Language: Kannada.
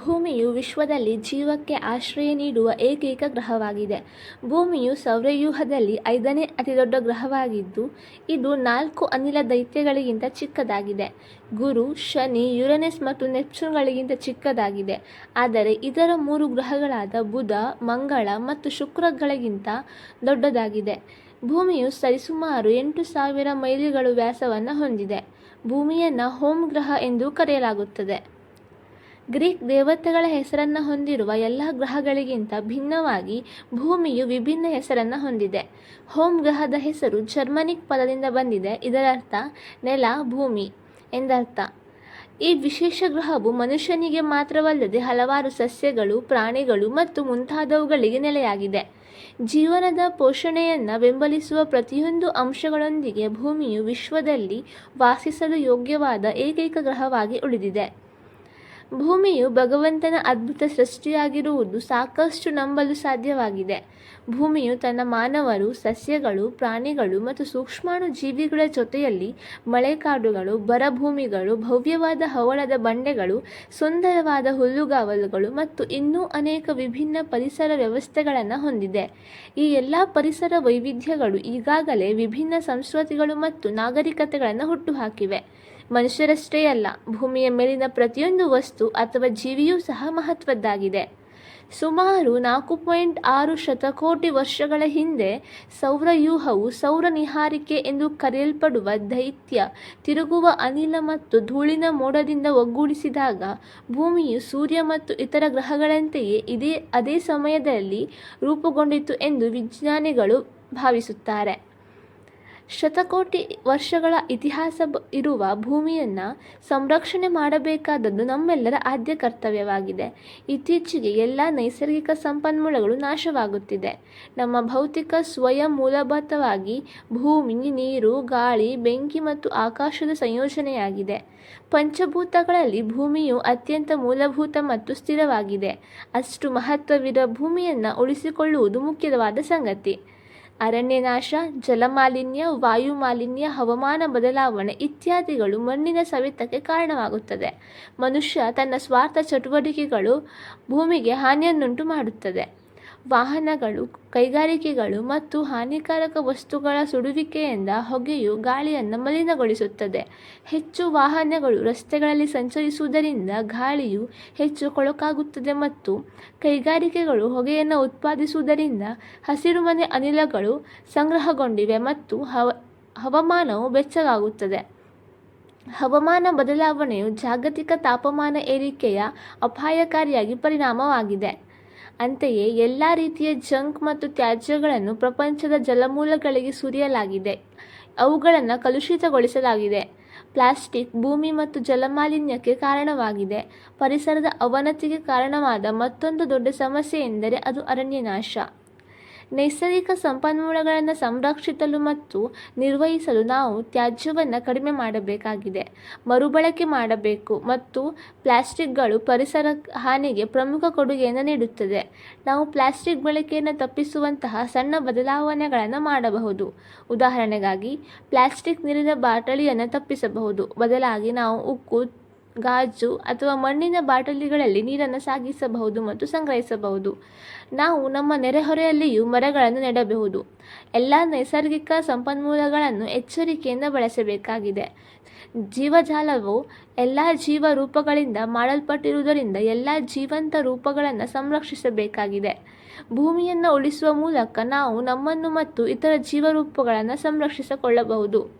ಭೂಮಿಯು ವಿಶ್ವದಲ್ಲಿ ಜೀವಕ್ಕೆ ಆಶ್ರಯ ನೀಡುವ ಏಕೈಕ ಗ್ರಹವಾಗಿದೆ. ಭೂಮಿಯು ಸೌರವ್ಯೂಹದಲ್ಲಿ ಐದನೇ ಅತಿದೊಡ್ಡ ಗ್ರಹವಾಗಿದ್ದು, ಇದು ನಾಲ್ಕು ಅನಿಲ ದೈತ್ಯಗಳಿಗಿಂತ ಚಿಕ್ಕದಾಗಿದೆ. ಗುರು, ಶನಿ, ಯುರನೆಸ್ ಮತ್ತು ನೆಪ್ಚೂನ್ಗಳಿಗಿಂತ ಚಿಕ್ಕದಾಗಿದೆ, ಆದರೆ ಇತರ ಮೂರು ಗ್ರಹಗಳಾದ ಬುಧ, ಮಂಗಳ ಮತ್ತು ಶುಕ್ರಗಳಿಗಿಂತ ದೊಡ್ಡದಾಗಿದೆ. ಭೂಮಿಯು ಸರಿಸುಮಾರು ಎಂಟು ಸಾವಿರ ಮೈಲಿಗಳು ವ್ಯಾಸವನ್ನು ಹೊಂದಿದೆ. ಭೂಮಿಯನ್ನು ಹೋಮ್ ಗ್ರಹ ಎಂದು ಕರೆಯಲಾಗುತ್ತದೆ. ಗ್ರೀಕ್ ದೇವತೆಗಳ ಹೆಸರನ್ನು ಹೊಂದಿರುವ ಎಲ್ಲ ಗ್ರಹಗಳಿಗಿಂತ ಭಿನ್ನವಾಗಿ ಭೂಮಿಯು ವಿಭಿನ್ನ ಹೆಸರನ್ನು ಹೊಂದಿದೆ. ಹೋಮ್ ಗ್ರಹದ ಹೆಸರು ಜರ್ಮನಿಕ್ ಪದದಿಂದ ಬಂದಿದೆ, ಇದರರ್ಥ ನೆಲ, ಭೂಮಿ ಎಂದರ್ಥ. ಈ ವಿಶೇಷ ಗ್ರಹವು ಮನುಷ್ಯನಿಗೆ ಮಾತ್ರವಲ್ಲದೆ ಹಲವಾರು ಸಸ್ಯಗಳು, ಪ್ರಾಣಿಗಳು ಮತ್ತು ಮುಂತಾದವುಗಳಿಗೆ ನೆಲೆಯಾಗಿದೆ. ಜೀವನದ ಪೋಷಣೆಯನ್ನು ಬೆಂಬಲಿಸುವ ಪ್ರತಿಯೊಂದು ಅಂಶಗಳೊಂದಿಗೆ ಭೂಮಿಯು ವಿಶ್ವದಲ್ಲಿ ವಾಸಿಸಲು ಯೋಗ್ಯವಾದ ಏಕೈಕ ಗ್ರಹವಾಗಿ ಉಳಿದಿದೆ. ಭೂಮಿಯು ಭಗವಂತನ ಅದ್ಭುತ ಸೃಷ್ಟಿಯಾಗಿರುವುದು ಸಾಕಷ್ಟು ನಂಬಲು ಸಾಧ್ಯವಾಗಿದೆ. ಭೂಮಿಯು ತನ್ನ ಮಾನವರು, ಸಸ್ಯಗಳು, ಪ್ರಾಣಿಗಳು ಮತ್ತು ಸೂಕ್ಷ್ಮಾಣು ಜೀವಿಗಳ ಜೊತೆಯಲ್ಲಿ ಮಳೆಕಾಡುಗಳು, ಬರಭೂಮಿಗಳು, ಭವ್ಯವಾದ ಹವಳದ ಬಂಡೆಗಳು, ಸುಂದರವಾದ ಹುಲ್ಲುಗಾವಲುಗಳು ಮತ್ತು ಇನ್ನೂ ಅನೇಕ ವಿಭಿನ್ನ ಪರಿಸರ ವ್ಯವಸ್ಥೆಗಳನ್ನು ಹೊಂದಿದೆ. ಈ ಎಲ್ಲ ಪರಿಸರ ವೈವಿಧ್ಯಗಳು ಈಗಾಗಲೇ ವಿಭಿನ್ನ ಸಂಸ್ಕೃತಿಗಳು ಮತ್ತು ನಾಗರಿಕತೆಗಳನ್ನು ಹುಟ್ಟುಹಾಕಿವೆ. ಮನುಷ್ಯರಷ್ಟೇ ಅಲ್ಲ, ಭೂಮಿಯ ಮೇಲಿನ ಪ್ರತಿಯೊಂದು ವಸ್ತು ಅಥವಾ ಜೀವಿಯೂ ಸಹ ಮಹತ್ವದ್ದಾಗಿದೆ. ಸುಮಾರು ನಾಲ್ಕು ಪಾಯಿಂಟ್ ಆರು ಶತಕೋಟಿ ವರ್ಷಗಳ ಹಿಂದೆ ಸೌರವ್ಯೂಹವು ಸೌರ ನಿಹಾರಿಕೆ ಎಂದು ಕರೆಯಲ್ಪಡುವ ದೈತ್ಯ ತಿರುಗುವ ಅನಿಲ ಮತ್ತು ಧೂಳಿನ ಮೋಡದಿಂದ ಒಗ್ಗೂಡಿಸಿದಾಗ ಭೂಮಿಯು ಸೂರ್ಯ ಮತ್ತು ಇತರ ಗ್ರಹಗಳಂತೆಯೇ ಇದೇ ಅದೇ ಸಮಯದಲ್ಲಿ ರೂಪುಗೊಂಡಿತು ಎಂದು ವಿಜ್ಞಾನಿಗಳು ಭಾವಿಸುತ್ತಾರೆ. ಶತಕೋಟಿ ವರ್ಷಗಳ ಇತಿಹಾಸ ಇರುವ ಭೂಮಿಯನ್ನು ಸಂರಕ್ಷಣೆ ಮಾಡಬೇಕಾದದ್ದು ನಮ್ಮೆಲ್ಲರ ಆದ್ಯ ಕರ್ತವ್ಯವಾಗಿದೆ. ಇತ್ತೀಚೆಗೆ ಎಲ್ಲ ನೈಸರ್ಗಿಕ ಸಂಪನ್ಮೂಲಗಳು ನಾಶವಾಗುತ್ತಿದೆ. ನಮ್ಮ ಭೌತಿಕ ಸ್ವಯಂ ಮೂಲಭೂತವಾಗಿ ಭೂಮಿ, ನೀರು, ಗಾಳಿ, ಬೆಂಕಿ ಮತ್ತು ಆಕಾಶದ ಸಂಯೋಜನೆಯಾಗಿದೆ. ಪಂಚಭೂತಗಳಲ್ಲಿ ಭೂಮಿಯು ಅತ್ಯಂತ ಮೂಲಭೂತ ಮತ್ತು ಸ್ಥಿರವಾಗಿದೆ. ಅಷ್ಟು ಮಹತ್ವವಿರುವ ಭೂಮಿಯನ್ನು ಉಳಿಸಿಕೊಳ್ಳುವುದು ಮುಖ್ಯವಾದ ಸಂಗತಿ. ಅರಣ್ಯನಾಶ, ಜಲಮಾಲಿನ್ಯ, ವಾಯುಮಾಲಿನ್ಯ, ಹವಾಮಾನ ಬದಲಾವಣೆ ಇತ್ಯಾದಿಗಳು ಮಣ್ಣಿನ ಸವೆತಕ್ಕೆ ಕಾರಣವಾಗುತ್ತದೆ. ಮನುಷ್ಯ ತನ್ನ ಸ್ವಾರ್ಥ ಚಟುವಟಿಕೆಗಳು ಭೂಮಿಗೆ ಹಾನಿಯನ್ನುಂಟು ಮಾಡುತ್ತದೆ. ವಾಹನಗಳು, ಕೈಗಾರಿಕೆಗಳು ಮತ್ತು ಹಾನಿಕಾರಕ ವಸ್ತುಗಳ ಸುಡುವಿಕೆಯಿಂದ ಹೊಗೆಯು ಗಾಳಿಯನ್ನು ಮಲಿನಗೊಳಿಸುತ್ತದೆ. ಹೆಚ್ಚು ವಾಹನಗಳು ರಸ್ತೆಗಳಲ್ಲಿ ಸಂಚರಿಸುವುದರಿಂದ ಗಾಳಿಯು ಹೆಚ್ಚು ಕೊಳಕಾಗುತ್ತದೆ ಮತ್ತು ಕೈಗಾರಿಕೆಗಳು ಹೊಗೆಯನ್ನು ಉತ್ಪಾದಿಸುವುದರಿಂದ ಹಸಿರುಮನೆ ಅನಿಲಗಳು ಸಂಗ್ರಹಗೊಂಡಿವೆ ಮತ್ತು ಹವಾಮಾನವು ಬೆಚ್ಚಗಾಗುತ್ತದೆ. ಹವಾಮಾನ ಬದಲಾವಣೆಯು ಜಾಗತಿಕ ತಾಪಮಾನ ಏರಿಕೆಯ ಅಪಾಯಕಾರಿಯಾಗಿ ಪರಿಣಾಮವಾಗಿದೆ. ಅಂತೆಯೇ, ಎಲ್ಲ ರೀತಿಯ ಜಂಕ್ ಮತ್ತು ತ್ಯಾಜ್ಯಗಳನ್ನು ಪ್ರಪಂಚದ ಜಲಮೂಲಗಳಿಗೆ ಸುರಿಯಲಾಗಿದೆ, ಅವುಗಳನ್ನು ಕಲುಷಿತಗೊಳಿಸಲಾಗಿದೆ. ಪ್ಲಾಸ್ಟಿಕ್ ಭೂಮಿ ಮತ್ತು ಜಲಮಾಲಿನ್ಯಕ್ಕೆ ಕಾರಣವಾಗಿದೆ. ಪರಿಸರದ ಅವನತಿಗೆ ಕಾರಣವಾದ ಮತ್ತೊಂದು ದೊಡ್ಡ ಸಮಸ್ಯೆ ಎಂದರೆ ಅದು ಅರಣ್ಯನಾಶ. ನೈಸರ್ಗಿಕ ಸಂಪನ್ಮೂಲಗಳನ್ನು ಸಂರಕ್ಷಿಸಲು ಮತ್ತು ನಿರ್ವಹಿಸಲು ನಾವು ತ್ಯಾಜ್ಯವನ್ನು ಕಡಿಮೆ ಮಾಡಬೇಕಾಗಿದೆ, ಮರುಬಳಕೆ ಮಾಡಬೇಕು ಮತ್ತು ಪ್ಲಾಸ್ಟಿಕ್ಗಳು ಪರಿಸರ ಹಾನಿಗೆ ಪ್ರಮುಖ ಕೊಡುಗೆಯನ್ನು ನೀಡುತ್ತದೆ. ನಾವು ಪ್ಲಾಸ್ಟಿಕ್ ಬಳಕೆಯನ್ನು ತಪ್ಪಿಸುವಂತಹ ಸಣ್ಣ ಬದಲಾವಣೆಗಳನ್ನು ಮಾಡಬಹುದು. ಉದಾಹರಣೆಗಾಗಿ, ಪ್ಲಾಸ್ಟಿಕ್ ನೀರಿನ ಬಾಟಲಿಯನ್ನು ತಪ್ಪಿಸಬಹುದು, ಬದಲಾಗಿ ನಾವು ಉಕ್ಕು, ಗಾಜು ಅಥವಾ ಮಣ್ಣಿನ ಬಾಟಲಿಗಳಲ್ಲಿ ನೀರನ್ನು ಸಾಗಿಸಬಹುದು ಮತ್ತು ಸಂಗ್ರಹಿಸಬಹುದು. ನಾವು ನಮ್ಮ ನೆರೆಹೊರೆಯಲ್ಲಿಯೂ ಮರಗಳನ್ನು ನೆಡಬಹುದು. ಎಲ್ಲ ನೈಸರ್ಗಿಕ ಸಂಪನ್ಮೂಲಗಳನ್ನು ಎಚ್ಚರಿಕೆಯಿಂದ ಬಳಸಬೇಕಾಗಿದೆ. ಜೀವಜಾಲವು ಎಲ್ಲ ಜೀವ ರೂಪಗಳಿಂದ ಮಾಡಲ್ಪಟ್ಟಿರುವುದರಿಂದ ಎಲ್ಲ ಜೀವಂತ ರೂಪಗಳನ್ನು ಸಂರಕ್ಷಿಸಬೇಕಾಗಿದೆ. ಭೂಮಿಯನ್ನು ಉಳಿಸುವ ಮೂಲಕ ನಾವು ನಮ್ಮನ್ನು ಮತ್ತು ಇತರ ಜೀವರೂಪಗಳನ್ನು ಸಂರಕ್ಷಿಸಿಕೊಳ್ಳಬಹುದು.